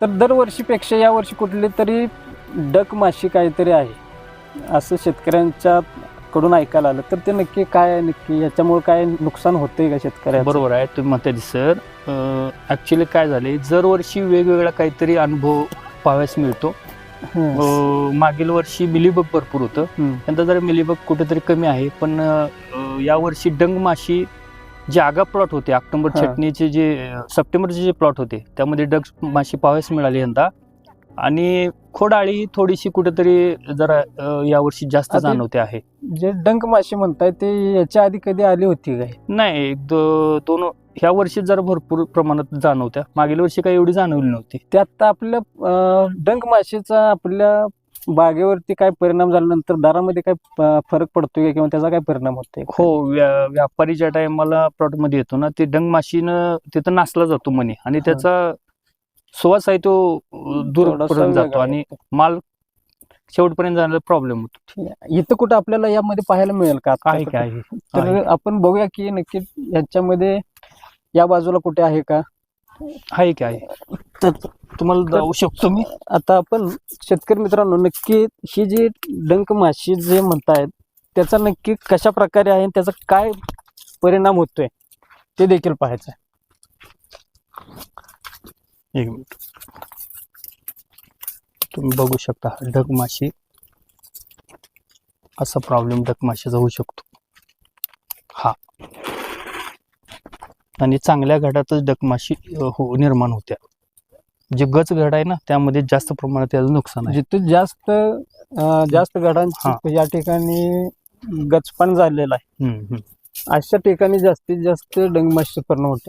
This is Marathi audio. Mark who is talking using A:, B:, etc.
A: तर दरवर्षीपेक्षा यावर्षी कुठली तरी डक माशी काहीतरी आहे असं शेतकऱ्यांच्या कडून ऐकायला आलं. तर ते नक्की काय आहे? नक्की याच्यामुळे काय नुकसान होतंय का शेतकऱ्याचं?
B: बरोबर आहे तुम्ही म्हणताय सर. ॲक्च्युली काय झाले दरवर्षी वेगवेगळा काहीतरी अनुभव पाहायस मिळतो. मागील वर्षी मिलीबग भरपूर होतं. यंदा जरा मिलीबग कुठेतरी कमी आहे पण यावर्षी डंग माशी जे आगा प्लॉट होते ऑक्टोबर
A: हा.
B: छटणीचे जे अं, सप्टेंबरचे जे प्लॉट होते त्यामध्ये डग माशी पाहायस मिळाली यंदा. आणि खोडाळी थोडीशी कुठेतरी जरा अं, यावर्षी जास्त
A: आता-
B: जाणवते आहे.
A: जे डंक माशी म्हणताय ते याच्या आधी कधी आली होती काय?
B: नाही एक दो- दोन ह्या वर्षी जरा भरपूर प्रमाणात जाणवत्या. मागील वर्षी काही एवढी जाणवली नव्हती.
A: ते आता आपल्या अं, डंक माशीचा आपल्या बागेवरती काय परिणाम झाल्यानंतर दरामध्ये काय फरक पडतोय का किंवा त्याचा काय परिणाम होतोय?
B: हो व्या व्यापारी ज्या टायमाला प्लॉटमध्ये येतो ना ते डंग माशीनं तिथं नासला जातो म्हणे आणि त्याचा सुवास आहे तो अं,
A: थोडासा
B: जातो
A: वेगळा
B: आणि माल शेवटपर्यंत जाण्याला प्रॉब्लेम होतो.
A: इथं कुठं आपल्याला यामध्ये पाहायला मिळेल का
B: आहे
A: कुठं?
B: काय आहे.
A: तर आपण बघूया की नक्की याच्यामध्ये या बाजूला कुठे आहे का?
B: आहे काय आहे.
A: तर
B: तुम्हाला जाऊ शकतो मी.
A: आता आपण शेतकरी मित्रांनो नक्की ही जी डंक माशी जे म्हणतायत त्याचा नक्की कशा प्रकारे आहे त्याचा काय परिणाम होतोय ते देखील पाहायचं आहे.
B: एक मिनिट. तुम्ही बघू शकता ढग माशी असा प्रॉब्लेम ढग माशीचा होऊ शकतो. हा. आणि चांगल्या घडातच डकमाशी अ, हो निर्माण होत्या. जे गच घड आहे ना त्यामध्ये जास्त प्रमाणात त्याचं नुकसान आहे.
A: जिथे जास्त अं, जास्त घडांची या ठिकाणी गचपण झालेला आहे.
B: हम्म, हम्म.
A: अशा ठिकाणी जास्तीत जास्त डंगमाशी परिणाम होते.